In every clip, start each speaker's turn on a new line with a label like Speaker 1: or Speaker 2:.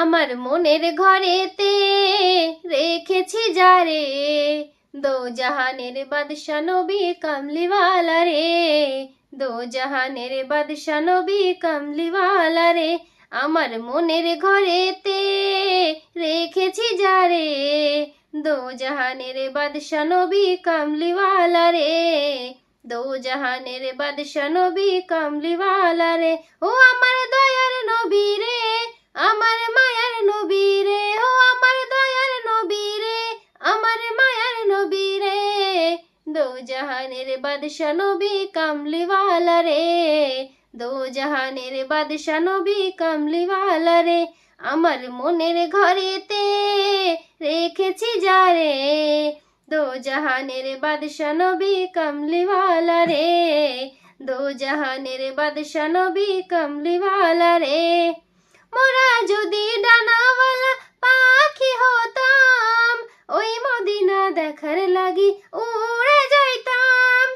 Speaker 1: আমার মনের ঘরেতে রেখেছি যারে দো জাহানের বাদশা নবী কামলিওয়ালা রে। দো জাহানের বাদশা নবী কামলিওয়ালা রে। আমার মনের ঘরেতে রেখেছি যারে দো জাহানের বাদশা নবী কামলিওয়ালা রে। দো জাহানের বাদশা নবী কামলিওয়ালা রে। ও আমার দয়ার নবী রে। আমার মায়ার নবী রে ও আমার দয়ার নবী রে আমার মায়ার নবী রে দো জাহানের বাদশা নবী কামলিওয়ালা রে দো জাহানের বাদশা নবী কামলিওয়ালা রে, আমার মনের ঘরেতে রেখেছি যারে দো জাহানের বাদশা নবী কামলিওয়ালা রে দো জাহানের বাদশা নবী কামলিওয়ালা রে। মোরা যদি ডানাওয়ালা পাখি হতাম, ওই মদিনা দেখার লাগি উড়ে যাইতাম।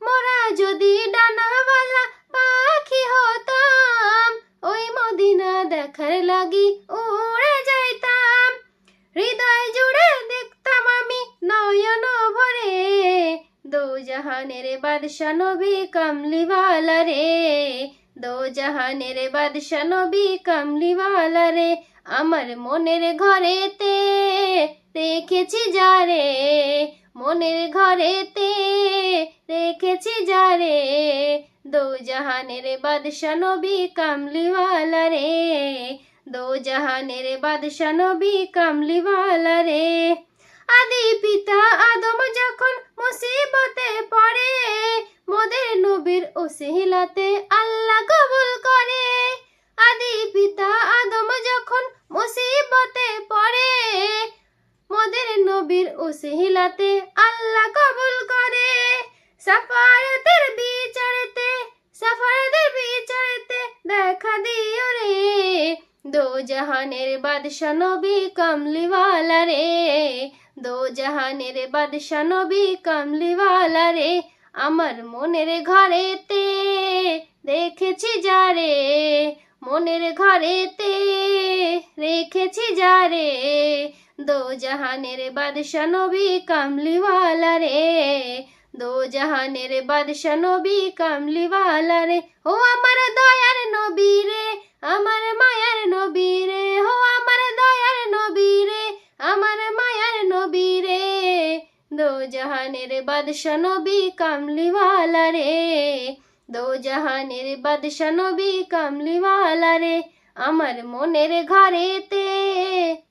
Speaker 1: মোরা যদি ডানাওয়ালা পাখি হতাম, ওই মদিনা দেখার লাগি উড়ে যাইতাম। হৃদয় জুড়ে দেখতাম আমি নয়ন ভরে দো জাহানের বাদশা নবী কামলিওয়ালা রে। দো জাহানের বাদশা নবী কামলিওয়ালা রে আমার মনের ঘরেতে রেখেছি যারে মনের ঘরেতে রেখেছি যারে দো জাহানের বাদশা নবী কামলিওয়ালা রে দো জাহানের বাদশা নবী কামলিওয়ালা রে আদি পিতা আদম যখন মুসিবতে পড়ে মোদের নবীর ওসিলাতে আল্লাহ কবুল করে আদি পিতা আদম যখন মুসিবতে পড়ে মোদের ওসিলাতে আল্লাহ কবুল করে। সাফারতের বিচারতে সাফারতের বিচারতে দেখা দিও রে। দো জাহানের বাদশা নবী কামলিওয়ালা রে। দো জাহানের বাদশা নবী কামলিওয়ালা রে। আমার মনের ঘরেতে রেখেছি যারে মনের ঘরেতে রেখেছি যারে জাহানের বাদশা নবী কামলিওয়ালা রে। দো জাহানের বাদশা নবী কামলিওয়ালা রে। ও আমার দয়ার নবী রে, আমার মায়ার নবী রে। ও আমার দয়ার নবী রে, আমার মায়ার নবী রে। দো জাহানের বাদশা নবী কামলিওয়ালা রে। দো জাহানের বাদশা নবী কামলিওয়ালা রে, আমার মনের ঘরেতে।